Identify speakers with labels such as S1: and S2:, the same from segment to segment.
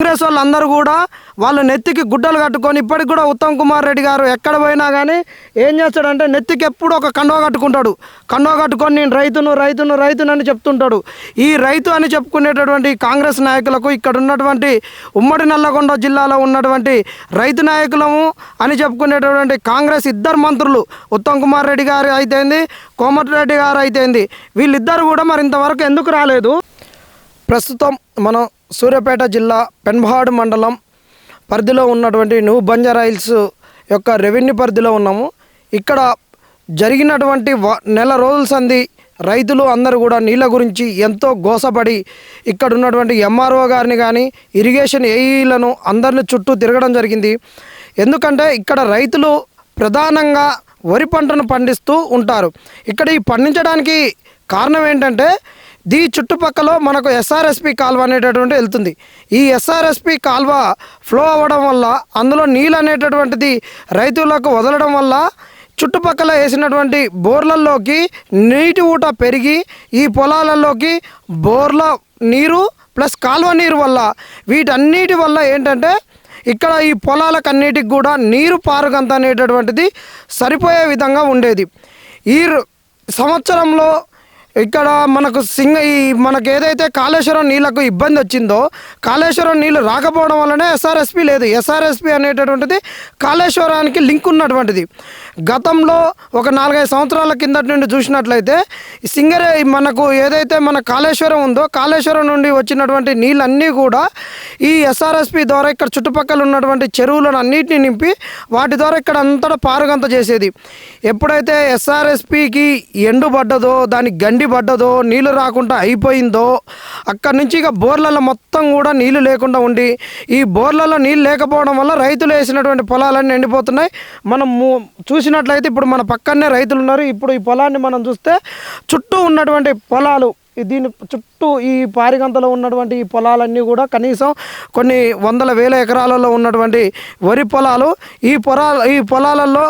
S1: కాంగ్రెస్ వాళ్ళందరూ కూడా వాళ్ళు నెత్తికి గుడ్డలు కట్టుకొని ఇప్పటికి కూడా ఉత్తమ్ కుమార్ రెడ్డి గారు ఎక్కడ పోయినా కానీ ఏం చేస్తాడంటే నెత్తికి ఎప్పుడు ఒక కండువ కట్టుకుంటాడు. కండువ కట్టుకొని నేను రైతును రైతును రైతును అని చెప్తుంటాడు. ఈ రైతు అని చెప్పుకునేటటువంటి కాంగ్రెస్ నాయకులకు ఇక్కడ ఉన్నటువంటి ఉమ్మడి నల్లగొండ జిల్లాలో ఉన్నటువంటి రైతు నాయకులము అని చెప్పుకునేటటువంటి కాంగ్రెస్ ఇద్దరు మంత్రులు ఉత్తమ్ కుమార్ రెడ్డి గారు అయితేంది కోమటిరెడ్డి గారు అయితేంది వీళ్ళిద్దరు కూడా మరి ఇంతవరకు ఎందుకు రాలేదు? ప్రస్తుతం మనం సూర్యాపేట జిల్లా పెన్బహాడ్ మండలం పరిధిలో ఉన్నటువంటి న్యూ బంజారాయిల్స్ యొక్క రెవెన్యూ పరిధిలో ఉన్నాము. ఇక్కడ జరిగినటువంటి వ- నెల రోజుల సంధి రైతులు అందరూ కూడా నీళ్ళ గురించి ఎంతో గోసపడి ఇక్కడ ఉన్నటువంటి ఎంఆర్ఓ గారిని కానీ ఇరిగేషన్ ఏఈలను అందరిని చుట్టూ తిరగడం జరిగింది. ఎందుకంటే ఇక్కడ రైతులు ప్రధానంగా వరి పంటను పండిస్తూ ఉంటారు. ఇక్కడ ఈ పండించడానికి కారణం ఏంటంటే దీ చుట్టుపక్కల మనకు ఎస్ఆర్ఎస్పి కాల్వ అనేటటువంటి వెళ్తుంది. ఈ ఎస్ఆర్ఎస్పి కాల్వ ఫ్లో అవ్వడం వల్ల అందులో నీళ్ళు అనేటటువంటిది రైతులకు వదలడం వల్ల చుట్టుపక్కల వేసినటువంటి బోర్లల్లోకి నీటి ఊట పెరిగి ఈ పొలాలలోకి బోర్ల నీరు ప్లస్ కాలువ నీరు వల్ల వీటన్నిటి వల్ల ఏంటంటే ఇక్కడ ఈ పొలాలకన్నిటికి కూడా నీరు పారుగంత అనేటటువంటిది సరిపోయే విధంగా ఉండేది. ఈ సంవత్సరంలో ఇక్కడ మనకు సింగ ఈ మనకు ఏదైతే కాళేశ్వరం నీళ్ళకు ఇబ్బంది వచ్చిందో కాళేశ్వరం నీళ్ళు రాకపోవడం వల్లనే ఎస్ఆర్ఎస్పి లేదు. ఎస్ఆర్ఎస్పి అనేటటువంటిది కాళేశ్వరానికి లింక్ ఉన్నటువంటిది. గతంలో ఒక నాలుగైదు సంవత్సరాల కిందటి నుండి చూసినట్లయితే సింగరే మనకు ఏదైతే మన కాళేశ్వరం ఉందో కాళేశ్వరం నుండి వచ్చినటువంటి నీళ్ళన్నీ కూడా ఈ ఎస్ఆర్ఎస్పి ద్వారా ఇక్కడ చుట్టుపక్కల ఉన్నటువంటి చెరువులను అన్నిటిని నింపి వాటి ద్వారా ఇక్కడ అంతటా పారుగంత చేసేది. ఎప్పుడైతే ఎస్ఆర్ఎస్పికి ఎండు పడ్డదో దాని గండి ఎండి పడ్డదో నీళ్ళు రాకుండా అయిపోయిందో అక్కడి నుంచి ఇక బోర్లలో మొత్తం కూడా నీళ్ళు లేకుండా ఉండి ఈ బోర్లలో నీళ్ళు లేకపోవడం వల్ల రైతులు వేసినటువంటి పొలాలన్నీ ఎండిపోతున్నాయి. మనం చూసినట్లయితే ఇప్పుడు మన పక్కనే రైతులు ఉన్నారు. ఇప్పుడు ఈ పొలాన్ని మనం చూస్తే చుట్టూ ఉన్నటువంటి పొలాలు దీని చుట్టూ ఈ పారిగంతలో ఉన్నటువంటి ఈ పొలాలన్నీ కూడా కనీసం కొన్ని వందల వేల ఎకరాలలో ఉన్నటువంటి వరి పొలాలు ఈ పొలాల ఈ పొలాలలో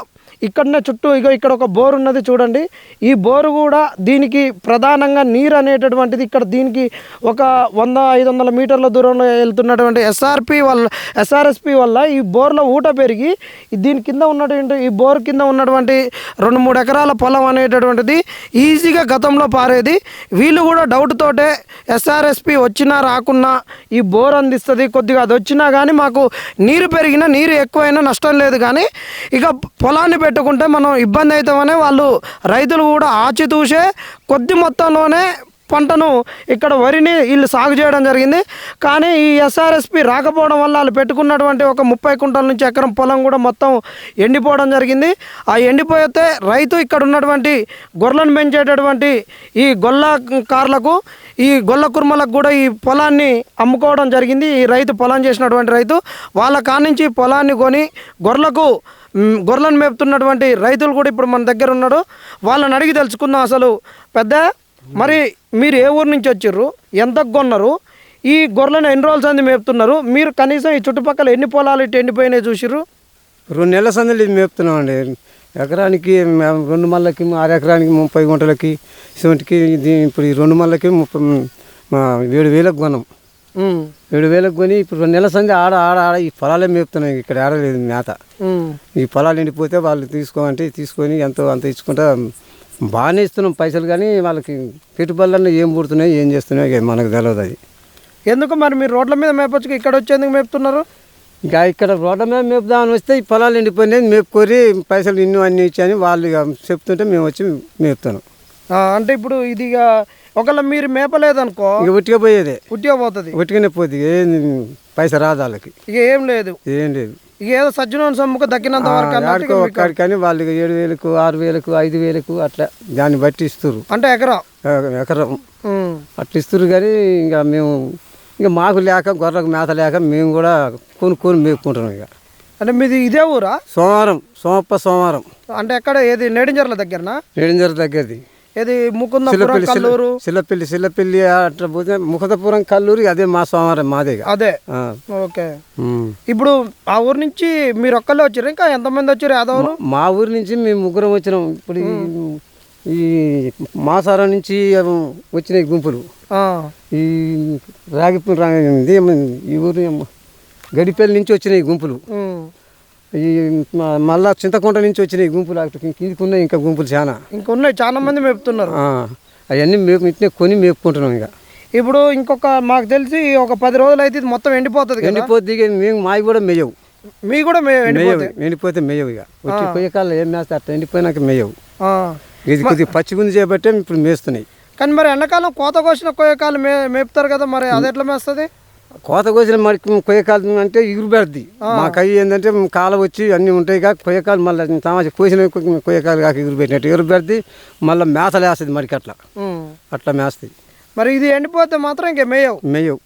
S1: ఇక్కడనే చుట్టూ ఇగో ఇక్కడ ఒక బోర్ ఉన్నది చూడండి. ఈ బోరు కూడా దీనికి ప్రధానంగా నీరు అనేటటువంటిది ఇక్కడ దీనికి ఒక వంద ఐదు వందల మీటర్ల దూరంలో వెళ్తున్నటువంటి ఎస్ఆర్పి వల్ల ఎస్ఆర్ఎస్పి వల్ల ఈ బోర్లో ఊట పెరిగి దీని కింద ఉన్నటువంటి ఈ బోర్ కింద ఉన్నటువంటి రెండు మూడు ఎకరాల పొలం అనేటటువంటిది ఈజీగా గతంలో పారేది. వీళ్ళు కూడా డౌట్ తోటే ఎస్ఆర్ఎస్పి వచ్చినా రాకున్నా ఈ బోర్ అందిస్తుంది. కొద్దిగా అది వచ్చినా కానీ మాకు నీరు పెరిగినా నీరు ఎక్కువైనా నష్టం లేదు కానీ ఇక పొలాన్ని పెట్టుకుంటే మనం ఇబ్బంది అవుతామని వాళ్ళు రైతులు కూడా ఆచితూసే కొద్ది మొత్తంలోనే పంటను ఇక్కడ వరిని వీళ్ళు సాగు చేయడం జరిగింది. కానీ ఈ ఎస్ఆర్ఎస్పి రాకపోవడం వల్ల వాళ్ళు పెట్టుకున్నటువంటి ఒక ముప్పై కుంటల నుంచి ఎకరం పొలం కూడా మొత్తం ఎండిపోవడం జరిగింది. ఆ ఎండిపోతే రైతు ఇక్కడ ఉన్నటువంటి గొర్రెలను పెంచేటటువంటి ఈ గొల్ల కార్లకు ఈ గొల్ల కుర్మలకు కూడా ఈ పొలాన్ని అమ్ముకోవడం జరిగింది. ఈ రైతు పొలం చేసినటువంటి రైతు వాళ్ళ కానించి పొలాన్ని కొని గొర్రెలకు గొర్రెలను మేపుతున్నటువంటి రైతులు కూడా ఇప్పుడు మన దగ్గర ఉన్నాడు. వాళ్ళని అడిగి తెలుసుకుందాం అసలు. పెద్ద మరి మీరు ఏ ఊరు నుంచి వచ్చిర్రు? ఎంత కొన్నారు? ఈ గొర్రెలను ఎన్ని రోజుల సంది మేపుతున్నారు? మీరు కనీసం ఈ చుట్టుపక్కల ఎన్ని పొలాలు ఇటు ఎండిపోయినాయి చూసిర్రు?
S2: రెండు నెలల సందులు ఇది మేపుతున్నామండి. ఎకరానికి రెండు మళ్ళకి ఆరు ఎకరానికి ముప్పై గుంటలకి ఇటువంటికి ఇది ఇప్పుడు ఈ రెండు మళ్ళకి ముప్పై మా ఏడు వేలకు కొన్నాం. ఏడు వేలకు కొని ఇప్పుడు రెండు నెలల సంది ఆడ ఆడ ఆడ ఈ పొలాలే మేపుతున్నాయి. ఇక్కడ ఆడలేదు మేత. ఈ పొలాలు ఎండిపోతే వాళ్ళు తీసుకోమంటే తీసుకొని ఎంతో అంత ఇచ్చుకుంటా బాగానే ఇస్తున్నాం పైసలు కానీ వాళ్ళకి పెట్టుబడులన్నీ ఏం పుడుతున్నాయి ఏం చేస్తున్నాయో మనకు తెలియదు అది.
S1: ఎందుకు మరి మీరు రోడ్ల మీద మేపొచ్చు ఇక్కడ వచ్చేందుకు మేపుతున్నారు?
S2: ఇంకా ఇక్కడ రోడ్ల మీద మేపుదామని వస్తే ఈ పొలాలు ఎండిపోయినాయి మేపుకొని పైసలు ఇన్ని అన్ని ఇచ్చాని వాళ్ళు చెప్తుంటే మేము వచ్చి మేపుతాను
S1: ఆ, అంటే ఇప్పుడు ఇది ఒకవేళ మీరు మేపలేదనుకో
S2: ఇక ఉట్టిగా పోయేదే
S1: ఉట్టిగా పోతుంది
S2: ఉట్టిగానే పోతుంది ఏం పైస రాదు వాళ్ళకి.
S1: ఇక ఏం లేదు.
S2: ఏం లేదు.
S1: ఇక ఏదో సజ్జన సొమ్ముకు దక్కినంత వరకు
S2: ఆడుకో కానీ వాళ్ళు ఏడు వేలకు ఆరు వేలకు ఐదు వేలకు అట్లా దాన్ని బట్టి ఇస్తారు
S1: అంటే ఎకరా?
S2: ఎకరం. అట్లా ఇస్తారు కానీ ఇంకా మేము ఇంకా మాకు లేక గొర్రెకు మేత లేక మేము కూడా కొనుక్కొని మేపుకుంటున్నాం ఇక.
S1: అంటే మీది ఇదే ఊరా?
S2: సోమవారం సోమప్ప సోమవారం.
S1: అంటే ఎక్కడ? ఏది? నేడింజర్ల దగ్గరనా?
S2: ఏడింజర దగ్గరది.
S1: ఏది ముకుందపురం
S2: సిల్లపల్లి
S1: కల్లూరు?
S2: సిల్లపల్లి సిల్లపల్లి అట్లా పోతే ముఖతపురం కల్లూరి అదే మా సోమవారం మాదే.
S1: అదే. ఓకే. ఇప్పుడు ఆ ఊరు నుంచి మీరు ఒక్కళ్ళే వచ్చారు? ఇంకా ఎంతమంది వచ్చారు యాదవులు?
S2: మా ఊరి నుంచి మేము ముగ్గురం వచ్చినాం. ఇప్పుడు ఈ- మాసారం నుంచి వచ్చినాయి గుంపులు. ఈ రాగి రా- ఇది ఏమ- ఈ ఊరు గడిపల్లి నుంచి వచ్చినాయి గుంపులు. ఈ మళ్ళా చింతకుంట నుంచి వచ్చినాయి గుంపులు కిందికి ఉన్నాయి ఇంకా గుంపులు చాలా
S1: ఇంకా ఉన్నాయి చాలా మంది మేపుతున్నారు.
S2: అవన్నీ మేపు ఇట్నే కొని మేపుకుంటున్నాం ఇక.
S1: ఇప్పుడు ఇంకొక మాకు తెలిసి ఒక పది రోజులు అయితే ఇది మొత్తం ఎండిపోతుంది
S2: ఇక మేము మావి కూడా మేయవు.
S1: మీ కూడా
S2: మేయవు ఎండిపోతే? మేయవు ఇక. వచ్చి పోయే కాలం ఏం మేస్తే అట్లా ఎండిపోయినాక మేయవు. ఇది కొద్దిగా పచ్చిగుంది చేయబట్టే ఇప్పుడు మేస్తున్నాయి.
S1: కానీ మరి ఎండాకాలం కోత కోసిన కొయ్యకాలు మే మేపుతారు కదా మరి అది ఎట్లా మేస్తుంది?
S2: కోత కోసిన మరి కొయ్యకాలు అంటే ఇగురు పెడుద్ది. మాకు అవి ఏంటంటే కాల వచ్చి అన్నీ ఉంటాయి కాక కొయ్యకాలు మళ్ళీ తమాష కోసిన కొయ్యకాలు కాక ఇగురు పెట్టినట్టు ఇగురు పెడుద్ది. మళ్ళీ మేతలు వేస్తుంది మరికి అట్లా. అట్లా మేస్తుంది.
S1: మరి ఇది ఎండిపోతే మాత్రం ఇంక మేయవు.
S2: మేయవు.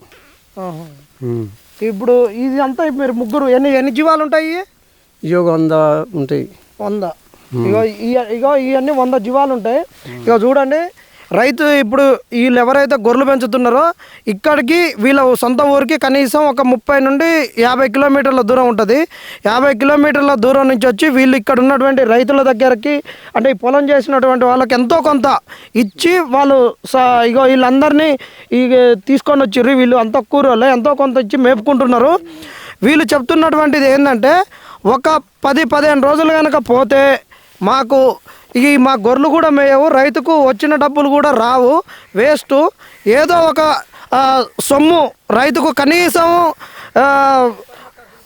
S1: ఇప్పుడు ఇది అంతా మీరు ముగ్గురు ఎన్ని ఎన్ని జీవాలు ఉంటాయి
S2: ఒక వంద ఉంటాయి.
S1: వంద. ఇగో ఇగో ఇవన్నీ వంద జీవాలు ఉంటాయి. ఇగో చూడండి రైతు ఇప్పుడు వీళ్ళు ఎవరైతే గొర్రెలు పెంచుతున్నారో ఇక్కడికి వీళ్ళ సొంత ఊరికి కనీసం ఒక ముప్పై నుండి యాభై కిలోమీటర్ల దూరం ఉంటుంది. యాభై కిలోమీటర్ల దూరం నుంచి వచ్చి వీళ్ళు ఇక్కడ ఉన్నటువంటి రైతుల దగ్గరకి అంటే ఈ పొలం చేసినటువంటి వాళ్ళకి ఎంతో కొంత ఇచ్చి వాళ్ళు స- ఇగో వీళ్ళందరినీ ఇక తీసుకొని వచ్చిర్రు. వీళ్ళు అంత కూరలో ఎంతో కొంత ఇచ్చి మేపుకుంటున్నారు. వీళ్ళు చెప్తున్నటువంటిది ఏంటంటే ఒక పది పదిహేను రోజులు కనుక పోతే మాకు ఈ మా గొర్రెలు కూడా మేయవు రైతుకు వచ్చిన డబ్బులు కూడా రావు. వేస్ట్ ఏదో ఒక సొమ్ము రైతుకు కనీసం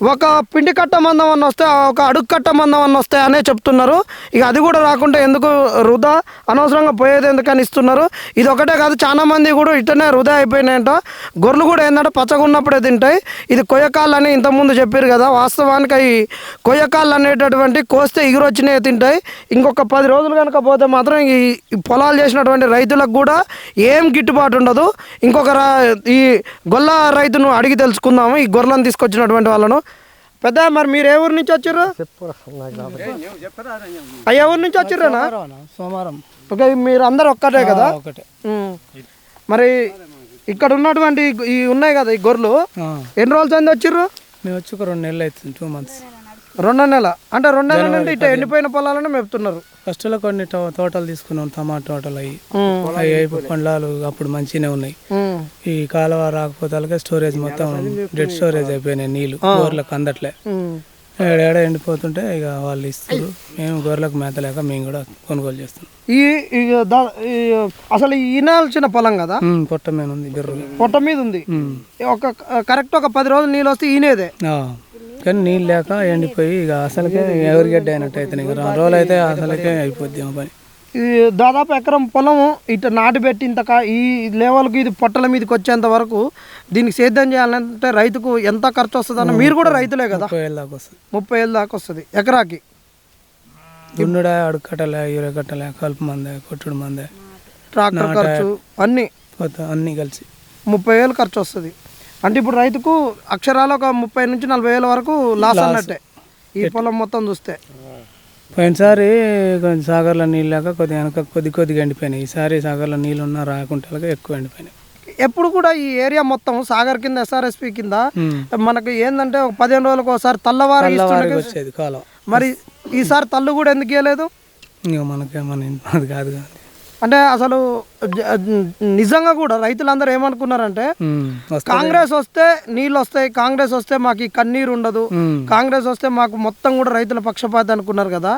S1: ఒక పిండి కట్ట మందం అన్న వస్తే ఒక అడుగు కట్ట మందం అన్న వస్తే అనే చెప్తున్నారు. ఇక అది కూడా రాకుండా ఎందుకు వృధా? అనవసరంగా పోయేది ఎందుకని ఇస్తున్నారు? ఇది ఒకటే కాదు చాలా మంది కూడా ఇట్టనే వృధా అయిపోయినాయంట. గొర్రెలు కూడా ఏంటంటే పచ్చగా ఉన్నప్పుడే తింటాయి. ఇది కొయ్యకాళ్ళు అని ఇంతకుముందు చెప్పారు కదా వాస్తవానికి అవి కొయ్యకాళ్ళు అనేటటువంటి కోస్తే ఎగురు తింటాయి. ఇంకొక పది రోజులు కనుక పోతే మాత్రం ఈ ఈ పొలాలు చేసినటువంటి రైతులకు కూడా ఏం గిట్టుబాటు ఉండదు. ఇంకొక రా- ఈ గొల్ల రైతును అడిగి తెలుసుకుందాము ఈ గొర్రెలను తీసుకొచ్చినటువంటి వాళ్ళను. పెద్ద మరి మీరు ఏ ఊరు నుంచి వచ్చారు అయ్యే ఊరు నుంచి వచ్చిర్రేనా?
S3: సోమవారం.
S1: ఓకే మీరు అందరు ఒక్కటే కదా?
S3: ఒకటే.
S1: మరి ఇక్కడ ఉన్నటువంటి ఈ ఉన్నాయి కదా ఈ గొర్రెలు. ఎన్ని రోజులు చెంది వచ్చిర్రు?
S3: మేము వచ్చి ఒక రెండు నెలలు అవుతుంది టూ మంత్స్
S1: రెండో నెల. అంటే రెండు నెలల నుండి ఇట్లా ఎండిపోయిన పొలాలను మేపుతున్నారు.
S3: ఫస్ట్లో కొన్ని తోటలు తీసుకున్నాం టమాటా తోటలు అవి. అవి అయిపోయి పండ్లాలు అప్పుడు మంచిగానే ఉన్నాయి. ఈ కాలువ రాకపోతే స్టోరేజ్ మొత్తం డెడ్ స్టోరేజ్ అయిపోయినాయి నీళ్ళు గోర్లకు అందట్లే. ఏడాడ ఎండిపోతుంటే ఇక వాళ్ళు ఇస్తారు. మేము గొర్రెలకు మేత లేక మేము కూడా కొనుగోలు చేస్తాం
S1: ఈ ఈ దా- ఈ అసలు ఈ ఈనాల్సిన పొలం కదా?
S3: ఉమ్, పొట్ట మీద ఉంది బిర్రు.
S1: పొట్ట మీద ఉంది. ఒక కరెక్ట్ ఒక పది రోజులు నీళ్ళు వస్తే ఈనేదే.
S3: కానీ నీళ్ళు లేక ఎండిపోయి ఇక అసలుకే ఎవరి గడ్డ అయినట్టు అయితే రోజులు అయితే అసలుకే అయిపోద్ది ఏమో పని.
S1: దాదాపు ఎకరం పొలం ఇట్లా నాటు పెట్టి ఇంత ఈ లెవెల్కి ఇది పొట్టల మీదకి వచ్చేంత వరకు దీనికి సేద్యం చేయాలంటే రైతుకు ఎంత ఖర్చు వస్తుంది అన్న మీరు కూడా రైతులే కదా?
S3: ముప్పై ఏళ్ళ దాకా వస్తుంది.
S1: ముప్పై ఏళ్ళ దాకా వస్తుంది. ఎకరాకి?
S3: దున్నుడా అడుగు కట్టలే యూర కట్టలే కలుపు మందే కొట్టుడు మందే
S1: ట్రాక్టర్ ఖర్చు అన్నీ?
S3: అన్నీ కలిసి.
S1: ముప్పై వేలు ఖర్చు వస్తుంది. అంటే ఇప్పుడు రైతుకు అక్షరాలు ఒక ముప్పై నుంచి నలభై వేల వరకు లాస్ అన్నట్టే. ఈ పొలం మొత్తం చూస్తే.
S3: పోయినసారి కొంచెం సాగర్లో నీళ్ళు లేక కొద్దిగా వెనక కొద్ది కొద్దిగా ఎండిపోయినాయి. ఈసారి సాగర్లో నీళ్ళు ఉన్నా రాకుంటే ఎక్కువ ఎండిపోయినాయి.
S1: ఎప్పుడు కూడా ఈ ఏరియా మొత్తం సాగర్ కింద ఎస్ఆర్ఎస్పి కింద. మనకు ఏంటంటే ఒక పదిహేను రోజులకు ఒకసారి తల్లవారు
S3: వచ్చేది కాలం.
S1: మరి ఈసారి తల్లు కూడా ఎందుకు ఇవ్వలేదు
S3: మనకే మన అది కాదు కాదు.
S1: అంటే అసలు నిజంగా కూడా రైతులందరూ ఏమనుకున్నారంటే కాంగ్రెస్ వస్తే నీళ్ళు వస్తాయి కాంగ్రెస్ వస్తే మాకు ఈ కన్నీరు ఉండదు. కాంగ్రెస్ వస్తే మాకు మొత్తం కూడా రైతుల పక్షపాతి అనుకున్నారు కదా.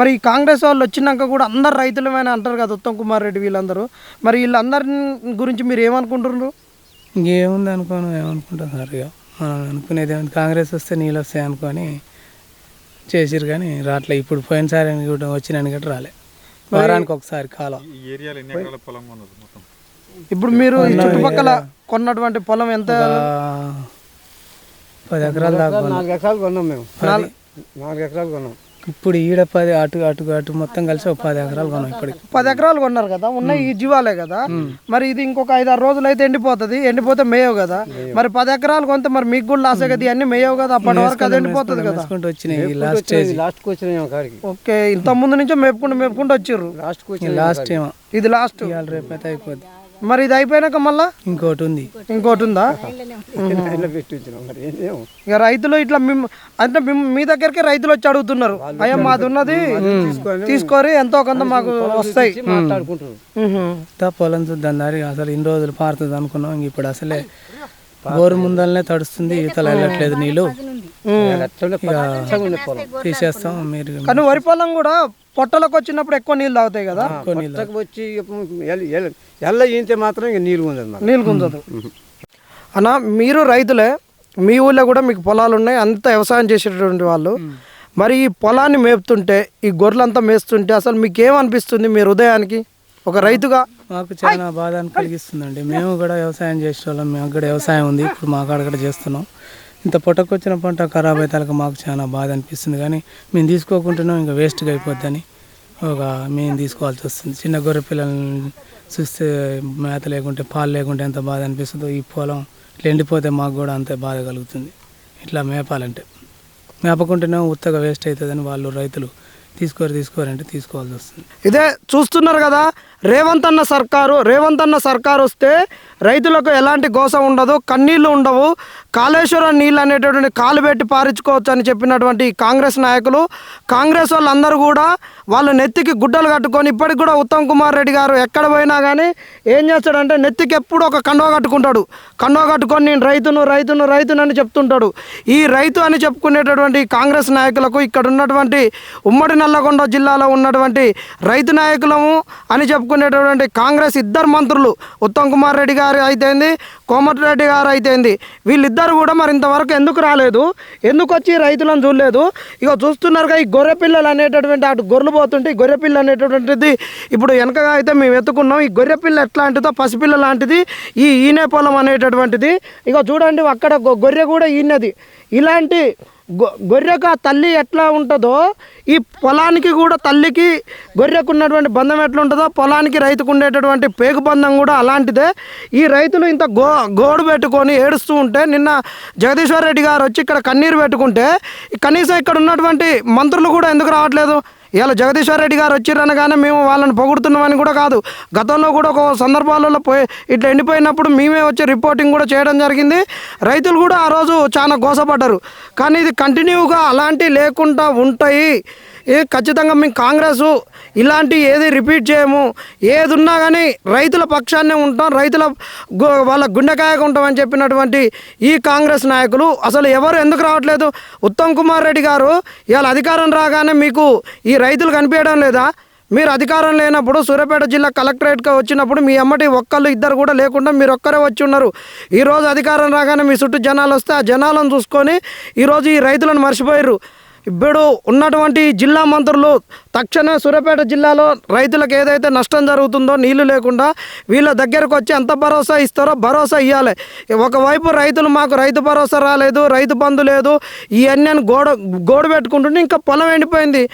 S1: మరి ఈ కాంగ్రెస్ వాళ్ళు వచ్చినాక కూడా అందరు రైతులమైన అంటారు కదా ఉత్తమ్ కుమార్ రెడ్డి వీళ్ళందరూ. మరి వీళ్ళందరి గురించి మీరు ఏమనుకుంటున్నారు?
S3: ఇంకేముంది అనుకోను ఏమనుకుంటాం సార్ ఇక మనం అనుకునేది ఏముంది? కాంగ్రెస్ వస్తే నీళ్ళు వస్తాయి అనుకొని చేసిరు కానీ రావట్లే. ఇప్పుడు పోయినసారి కూడా వచ్చినాను గట్రా రాలే. వారానికి ఒకసారి కాలం.
S1: ఇప్పుడు మీరు ఈ చుట్టుపక్కల కొన్నటువంటి పొలం ఎంత?
S3: పది ఎకరాల దాకా.
S2: నాలుగు ఎకరాలు కొన్నాం మేము. నాలుగు ఎకరాలు కొన్నాం.
S3: ఇప్పుడు ఈడ పది అటు అటు అటు మొత్తం కలిసి ఒక పది ఎకరాలు కొన్నాం ఇప్పటికి.
S1: పది ఎకరాలు కొన్నారు కదా ఉన్న ఈ జీవాలే కదా. మరి ఇది ఇంకొక ఐదు ఆరు రోజులు అయితే ఎండిపోతుంది ఎండిపోతే మేయవు కదా. మరి పది ఎకరాలు కొంత మరి మీకు కూడా లాసే కదా ఇవన్నీ మేయవు కదా అప్పటి వరకు అది ఎండిపోతుంది కదా.
S3: వచ్చినాయి లాస్ట్ స్టేజ్
S2: లాస్ట్కి
S1: ఓకే ఇంత ముందు నుంచే మేపుకుంటూ మేపుకుంటూ వచ్చిర్రు.
S2: లాస్ట్కి వచ్చి
S3: లాస్ట్ ఏమో.
S1: ఇది లాస్ట్
S3: రేపు అయితే అయిపోద్ది.
S1: మరి ఇది అయిపోయినాక మళ్ళా?
S3: ఇంకోటి ఉంది.
S1: ఇంకోటి ఉందా? ఇక రైతులు ఇట్లా మిమ్ అంటే మిమ్- మీ దగ్గరికి రైతులు వచ్చి అడుగుతున్నారు. అయ్యా మాది ఉన్నది. తీసుకొని ఎంతో కొంత మాకు వస్తాయి.
S3: పొలం చూద్దాం దారి అసలు ఇన్ని రోజులు పారుతుంది అనుకున్నాం. ఇప్పుడు అసలే బోరు ముందలనే తడుస్తుంది ఈతలు వెళ్ళట్లేదు నీళ్ళు. తీసేస్తాం మీరు
S1: కానీ వరి పొలం కూడా పొట్టలకు వచ్చినప్పుడు ఎక్కువ నీళ్ళు తాగుతాయి కదా?
S2: కొత్తకు వచ్చి ఎల్ల- ఈంతే మాత్రం ఇక నీళ్ళు మరి
S1: నీళ్ళు గుంజదు. అన్న మీరు రైతులే మీ ఊళ్ళో కూడా మీకు పొలాలు ఉన్నాయి అంత వ్యవసాయం చేసేటటువంటి వాళ్ళు. మరి ఈ పొలాన్ని మేపుతుంటే ఈ గొర్రెలంతా మేస్తుంటే అసలు మీకు ఏమనిపిస్తుంది మీ హృదయానికి? ఒక రైతుగా?
S3: మాకు చాలా బాధ అని కలిగిస్తుందండి మేము కూడా వ్యవసాయం చేసే వాళ్ళం మేము కూడా వ్యవసాయం ఉంది. ఇప్పుడు మా కాడ కూడా చేస్తున్నాం. ఇంత పొట్టకొచ్చిన పంట ఖరాబ్ అయితే మాకు చాలా బాధ అనిపిస్తుంది కానీ మేము తీసుకోకుంటున్నాం ఇంకా వేస్ట్గా అయిపోద్దని ఒక మేము తీసుకోవాల్సి వస్తుంది. చిన్న గొర్రె పిల్లల్ని చూస్తే మేత లేకుంటే పాలు లేకుంటే ఎంత బాధ అనిపిస్తుందో ఈ పొలం ఇట్లా ఎండిపోతే మాకు కూడా అంతే బాధ కలుగుతుంది. ఇట్లా మేపాలంటే. మేపకుంటేనే ఉత్తగా వేస్ట్ అవుతుందని వాళ్ళు రైతులు తీసుకోరు తీసుకోరంటే తీసుకోవాల్సి వస్తుంది.
S1: ఇదే చూస్తున్నారు కదా రేవంత్ అన్న సర్కారు రేవంత్ అన్న సర్కారు వస్తే రైతులకు ఎలాంటి గోస ఉండదు కన్నీళ్ళు ఉండవు కాళేశ్వరం నీళ్ళు అనేటటువంటి కాలు పెట్టి పారించుకోవచ్చు అని చెప్పినటువంటి కాంగ్రెస్ నాయకులు. కాంగ్రెస్ వాళ్ళందరూ కూడా వాళ్ళ నెత్తికి గుడ్డలు కట్టుకొని ఇప్పటికి కూడా ఉత్తమ్ కుమార్ రెడ్డి గారు ఎక్కడ పోయినా కానీ ఏం చేస్తాడంటే నెత్తికి ఎప్పుడు ఒక కండువ కట్టుకుంటాడు. కండువ కట్టుకొని నేను రైతును రైతును రైతును అని చెప్తుంటాడు. ఈ రైతు అని చెప్పుకునేటటువంటి కాంగ్రెస్ నాయకులకు ఇక్కడ ఉన్నటువంటి ఉమ్మడి నల్లగొండ జిల్లాలో ఉన్నటువంటి రైతు నాయకులము అని చెప్పుకునేటటువంటి కాంగ్రెస్ ఇద్దరు మంత్రులు ఉత్తమ్ కుమార్ రెడ్డి గారు అయితేంది కోమటిరెడ్డి గారు అయితేంది వీళ్ళిద్దరు కూడా మరి ఇంతవరకు ఎందుకు రాలేదు ఎందుకు వచ్చి రైతులను చూడలేదు? ఇక చూస్తున్నారుగా ఈ గొర్రె పిల్లలు అనేటటువంటి అటు గొర్రెలు పోతుంటే ఈ గొర్రె పిల్ల అనేటటువంటిది ఇప్పుడు వెనకగా అయితే మేము ఎత్తుకున్నాం. ఈ గొర్రె పిల్ల ఎట్లాంటిదో పసిపిల్ల లాంటిది ఈ ఈనే పొలం అనేటటువంటిది. ఇక చూడండి అక్కడ గొర్రె కూడా ఈనది ఇలాంటి గొర్రెకు ఆ తల్లి ఎట్లా ఉంటుందో ఈ పొలానికి కూడా తల్లికి గొర్రెకు ఉన్నటువంటి బంధం ఎట్లా ఉంటుందో పొలానికి రైతుకు ఉండేటటువంటి పేగు బంధం కూడా అలాంటిదే. ఈ రైతులు ఇంత గో గోడు పెట్టుకొని ఏడుస్తూ ఉంటే నిన్న జగదీశ్వర్ రెడ్డి గారు వచ్చి ఇక్కడ కన్నీరు పెట్టుకుంటే కనీసం ఇక్కడ ఉన్నటువంటి మంత్రులు కూడా ఎందుకు రావట్లేదు? ఇవాళ జగదీశ్వర్ రెడ్డి గారు వచ్చిరనగానే మేము వాళ్ళని పొగుడుతున్నామని కూడా కాదు. గతంలో కూడా ఒక సందర్భాలలో పోయి ఇట్లా ఎండిపోయినప్పుడు మేమే వచ్చి రిపోర్టింగ్ కూడా చేయడం జరిగింది. రైతులు కూడా ఆ రోజు చాలా గోసపడ్డారు. కానీ ఇది కంటిన్యూగా అలాంటివి లేకుండా ఉంటాయి. ఏ ఖచ్చితంగా మేము కాంగ్రెస్ ఇలాంటి ఏది రిపీట్ చేయము. ఏది ఉన్నా కానీ రైతుల పక్షాన్నే ఉంటాం రైతుల వాళ్ళ గుండెకాయగా ఉంటామని చెప్పినటువంటి ఈ కాంగ్రెస్ నాయకులు అసలు ఎవరు ఎందుకు రావట్లేదు? ఉత్తమ్ కుమార్ రెడ్డి గారు ఇవాళ అధికారం రాగానే మీకు ఈ రైతులు కనిపించడం లేదా? మీరు అధికారం లేనప్పుడు సూర్యాపేట జిల్లా కలెక్టరేట్గా వచ్చినప్పుడు మీ అమ్మటి ఒక్కళ్ళు ఇద్దరు కూడా లేకుండా మీరు ఒక్కరే వచ్చి ఉన్నారు. ఈరోజు అధికారం రాగానే మీ చుట్టూ జనాలు వస్తే ఆ జనాలను చూసుకొని ఈరోజు ఈ రైతులను మర్చిపోయారు ఇప్పుడు ఉన్నటువంటి జిల్లా మంత్రులు తక్షణమే సూర్యాపేట జిల్లాలో రైతులకు ఏదైతే నష్టం జరుగుతుందో నీళ్ళు లేకుండా వీళ్ళ దగ్గరకు వచ్చి ఎంత భరోసా ఇస్తారో భరోసా ఇవ్వాలి ఒకవైపు రైతులు మాకు రైతు భరోసా రాలేదు రైతు బంధు లేదు ఇవన్నీ అని గోడ గోడు పెట్టుకుంటుంటే ఇంకా పొలం ఎండిపోయింది.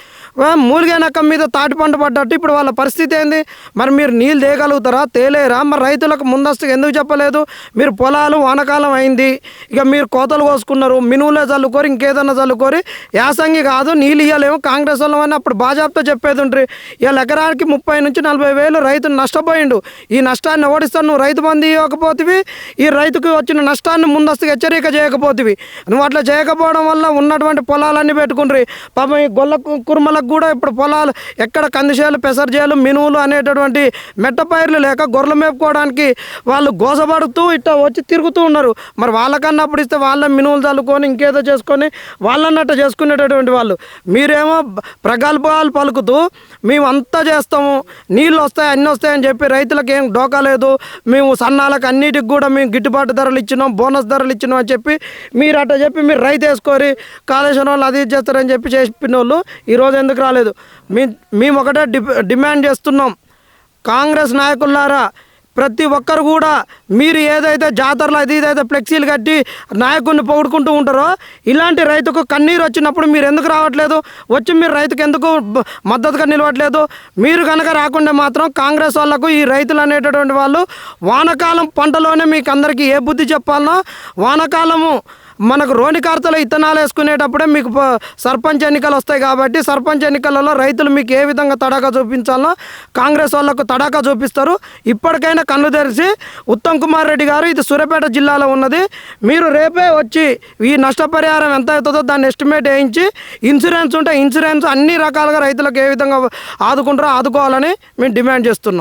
S1: ఆ, మూలిగే మీద తాటి పంట పడ్డట్టు ఇప్పుడు వాళ్ళ పరిస్థితి ఏంది? మరి మీరు నీళ్ళు తేయగలుగుతారా తేలేరా? మరి రైతులకు ముందస్తుగా ఎందుకు చెప్పలేదు? మీరు పొలాలు వానకాలం అయింది. ఇక మీరు కోతలు కోసుకున్నారు మినువులే చల్లుకోరి ఇంకేదన్నా చల్లుకోరి. ప్రసంగి కాదు నీళ్ళు ఇవ్వలేము కాంగ్రెస్ వాళ్ళం అని అప్పుడు బాజాబ్తో చెప్పేది ఉండ్రి. వీళ్ళ ఎకరానికి ముప్పై నుంచి నలభై వేలు రైతు నష్టపోయిండు. ఈ నష్టాన్ని ఓడిస్తాను నువ్వు రైతు బంధు ఇవ్వకపోతివి. ఈ రైతుకు వచ్చిన నష్టాన్ని ముందస్తుగా హెచ్చరిక చేయకపోతివి. నువ్వు అట్లా చేయకపోవడం వల్ల ఉన్నటువంటి పొలాలన్నీ పెట్టుకుండ్రి. పాపం ఈ గొల్ల కు- కుర్మలకు కూడా ఇప్పుడు పొలాలు ఎక్కడ కందిచేలు పెసరచేలు మినువులు అనేటటువంటి మెట్ట పైర్లు లేక గొర్రెలు మేపుకోవడానికి వాళ్ళు గోసపడుతూ ఇట్లా వచ్చి తిరుగుతూ ఉన్నారు. మరి వాళ్ళకన్నా అప్పుడు ఇస్తే వాళ్ళ మినువులు చల్లుకొని ఇంకేదో చేసుకొని వాళ్ళన్నట్టు చేసుకునేటటువంటి వాళ్ళు. మీరేమో ప్రగల్భాలు పలుకుతూ మేము అంతా చేస్తాము నీళ్ళు వస్తాయి అన్నీ వస్తాయని చెప్పి రైతులకు ఏం డోకా లేదు. మేము సన్నాలకు అన్నిటికి కూడా మేము గిట్టుబాటు ధరలు ఇచ్చినాం బోనస్ ధరలు ఇచ్చినాం అని చెప్పి మీరు అట్లా చెప్పి మీరు రైతు వేసుకొని కాళేశ్వరం వాళ్ళు అది ఇది చేస్తారని చెప్పి చెప్పిన వాళ్ళు ఈరోజు ఎందుకు రాలేదు? మీ మేము ఒకటే డిమాండ్ చేస్తున్నాం. కాంగ్రెస్ నాయకులారా ప్రతి ఒక్కరు కూడా మీరు ఏదైతే జాతరలో అది ఇదైతే ఫ్లెక్సీలు కట్టి నాయకుడిని పొగుడుకుంటూ ఉంటారో ఇలాంటి రైతుకు కన్నీరు వచ్చినప్పుడు మీరు ఎందుకు రావట్లేదు? వచ్చి మీరు రైతుకు ఎందుకు మద్దతుగా నిలవట్లేదు? మీరు కనుక రాకుండా మాత్రం కాంగ్రెస్ వాళ్ళకు ఈ రైతులు అనేటటువంటి వాళ్ళు వానకాలం పంటలోనే మీకు అందరికీ ఏ బుద్ధి చెప్పాలనో వానకాలము మనకు రోని కార్తలో ఇత్తనాలు వేసుకునేటప్పుడే మీకు సర్పంచ్ ఎన్నికలు వస్తాయి కాబట్టి సర్పంచ్ ఎన్నికలలో రైతులు మీకు ఏ విధంగా తడాకా చూపించాలో కాంగ్రెస్ వాళ్ళకు తడాకా చూపిస్తారు. ఇప్పటికైనా కన్ను తెరిచి ఉత్తమ్ కుమార్ రెడ్డి గారు ఇది సూర్యాపేట జిల్లాలో ఉన్నది. మీరు రేపే వచ్చి ఈ నష్టపరిహారం ఎంత అవుతుందో దాన్ని ఎస్టిమేట్ వేయించి ఇన్సూరెన్స్ ఉంటే ఇన్సూరెన్స్ అన్ని రకాలుగా రైతులకు ఏ విధంగా ఆదుకుంటారో ఆదుకోవాలని మేము డిమాండ్ చేస్తున్నాం.